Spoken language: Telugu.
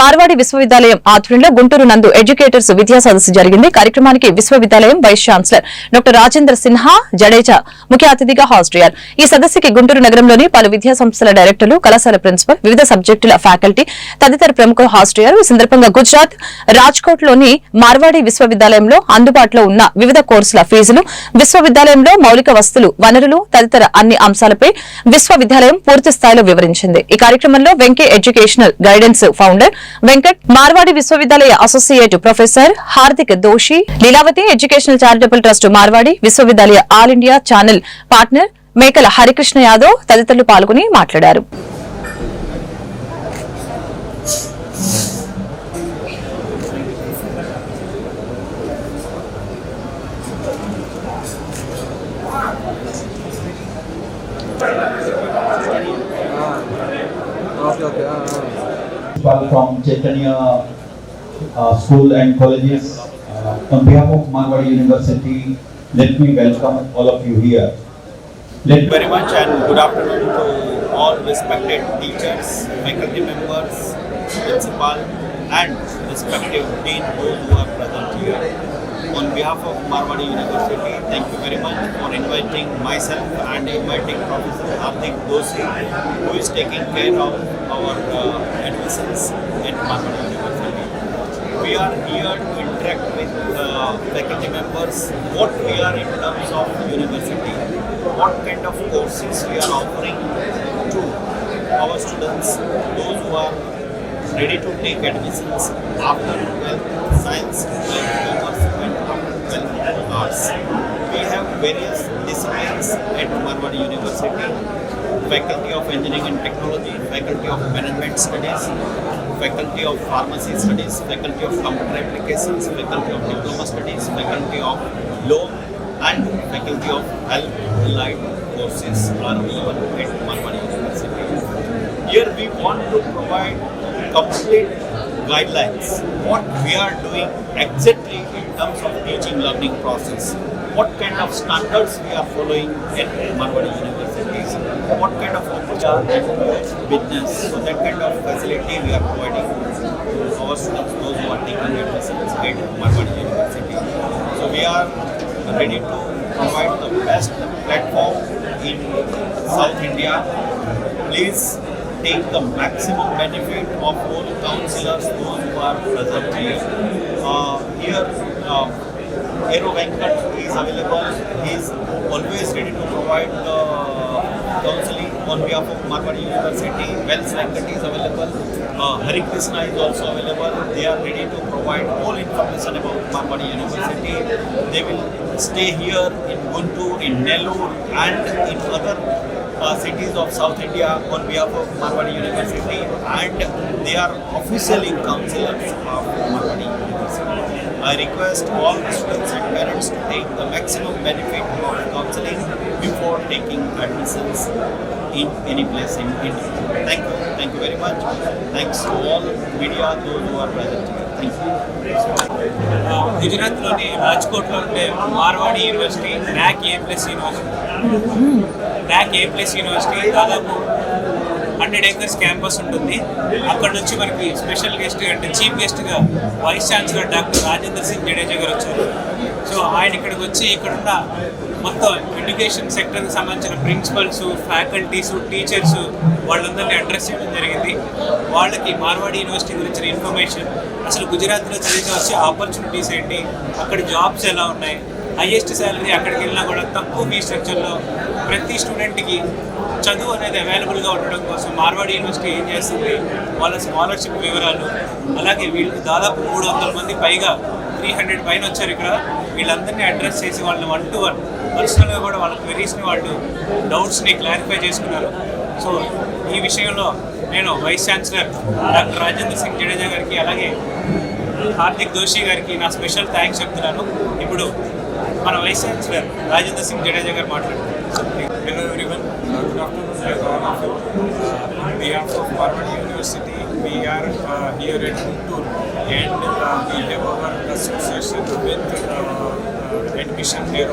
మార్వాడి విశ్వవిద్యాలయం ఆధ్వర్యంలో గుంటూరు నందు ఎడ్యుకేటర్స్ విద్యా సదస్సు జరిగింది. కార్యక్రమానికి విశ్వవిద్యాలయం vice chancellor doctor Rajendra Sinha Jadeja ముఖ్య అతిథిగా హాజరయ్యారు ఈ సదస్సుకి గుంటూరు నగరంలోని పలు విద్యా సంస్థల డైరెక్టర్లు కళాశాల ప్రిన్సిపల్ వివిధ సబ్జెక్టుల ఫ్యాకల్టీ తదితర ప్రముఖులు హాజరయ్యారు ఈ సందర్భంగా గుజరాత్ రాజ్కోట్లోని మార్వాడి విశ్వవిద్యాలయంలో అందుబాటులో ఉన్న వివిధ కోర్సుల ఫీజులు విశ్వవిద్యాలయంలో మౌలిక వస్తువులు వనరులు తదితర అన్ని అంశాలపై విశ్వవిద్యాలయం పూర్తి స్థాయిలో వివరించింది. ఈ కార్యక్రమంలో Venky educational guidance founder Venkat Marwadi విశ్వవిద్యాలయ associate professor Hardik Doshi Lilavati educational charitable trust Marwadi విశ్వవిద్యాలయ ఆల్ ఇండియా ఛానల్ పార్ట్నర్ మేకల హరికృష్ణ యాదవ్ తదితరులు పాల్గొని మాట్లాడారు. Ah, okay okay ah, ah. Principal from Chaitanya uh, School and Colleges. Uh, On behalf of Marwadi University, let me welcome all of you here. Thank you very much and good afternoon to all respected teachers, faculty members, principal and respective dean who are present here. On behalf of Marwadi University, thank you very much for inviting myself and inviting Professor Hardik Doshi who is taking care of our uh, at Marwadi University. We are here to interact with faculty members, what we are in terms of university, what kind of courses we are offering to our students, those who are ready to take admissions after 12th science, 12th commerce and after 12th arts. We have various disciplines at Marwadi University, Faculty of Engineering and Technology, Faculty of Management Studies, Faculty of Pharmacy Studies, Faculty of Computer Applications, Faculty of Diploma Studies, Faculty of Law and Faculty of Health Allied courses are available at Marwadi University. Here we want to provide complete guidelines what we are doing exactly in terms of teaching learning process what kind of standards we are following at Marwadi what kind of opportunity business so that kind of facility we are providing to our those who are taking admissions at Marwadi university so we are ready to provide the best platform in South India please take the maximum benefit of all counselors, those who are present here. Uh, here, uh, Aero Venkat is available. He is always ready to provide the on behalf of Marwadi University. Wells Venkat is available. Uh, Hari Krishna is also available. They are ready to provide all information about Marwadi University. They will stay here in Guntur, in Nellore, and in other uh, cities of South India on behalf of Marwadi University and they are officially counselors of Marwadi University. I request all students and parents to take the maximum benefit of counseling before taking admissions in any place in India. Thank you. Thank you very much. Thanks to all media, those who are present. Thank you. Uh, గుజరాత్లోని రాజ్కోట్లో ఉండే Marwadi university rank A plus university rank A plus university దాదాపు హండ్రెడ్ ఏకర్స్ క్యాంపస్ ఉంటుంది అక్కడ నుంచి మనకి స్పెషల్ గెస్ట్ అంటే చీఫ్ గెస్ట్గా vice chancellor doctor Rajendra Singh Jadeja garu వచ్చారు సో ఆయన ఇక్కడికి వచ్చి ఇక్కడున్న మొత్తం ఎడ్యుకేషన్ సెక్టర్కి సంబంధించిన ప్రిన్సిపల్స్ ఫ్యాకల్టీస్ టీచర్స్ వాళ్ళందరినీ అడ్రస్ చేయడం జరిగింది. వాళ్ళకి మార్వాడి యూనివర్సిటీ గురించిన ఇన్ఫర్మేషన్ అసలు గుజరాత్లో చదివితే వచ్చే ఆపర్చునిటీస్ ఏంటి అక్కడ జాబ్స్ ఎలా ఉన్నాయి హయ్యెస్ట్ శాలరీ అక్కడికి వెళ్ళినా కూడా తక్కువ ఫీ స్ట్రక్చర్లో ప్రతి స్టూడెంట్కి చదువు అనేది అవైలబుల్గా ఉండడం కోసం మార్వాడి యూనివర్సిటీ ఏం చేస్తుంది వాళ్ళ స్కాలర్షిప్ వివరాలు అలాగే వీళ్ళు దాదాపు మూడు వందల మంది పైగా త్రీ హండ్రెడ్ పైన వచ్చారు ఇక్కడ వీళ్ళందరినీ అడ్రస్ చేసి వాళ్ళని వన్ టు వన్ పర్సనల్గా కూడా వాళ్ళ క్వెరీస్ని వాళ్ళు డౌట్స్ని క్లారిఫై చేసుకున్నారు. సో ఈ విషయంలో నేను vice chancellor doctor Rajendra Singh Jadeja గారికి అలాగే హార్దిక్ దోషి గారికి నా స్పెషల్ థ్యాంక్స్ చెప్తున్నాను. ఇప్పుడు మన వైస్ ఛాన్సలర్ రాజేంద్ర సింగ్ జడేజా గారు మాట్లాడుతున్నారు. University uh, uh, We are uh, here at Guntur and uh, we have our association with uh, uh, admission here.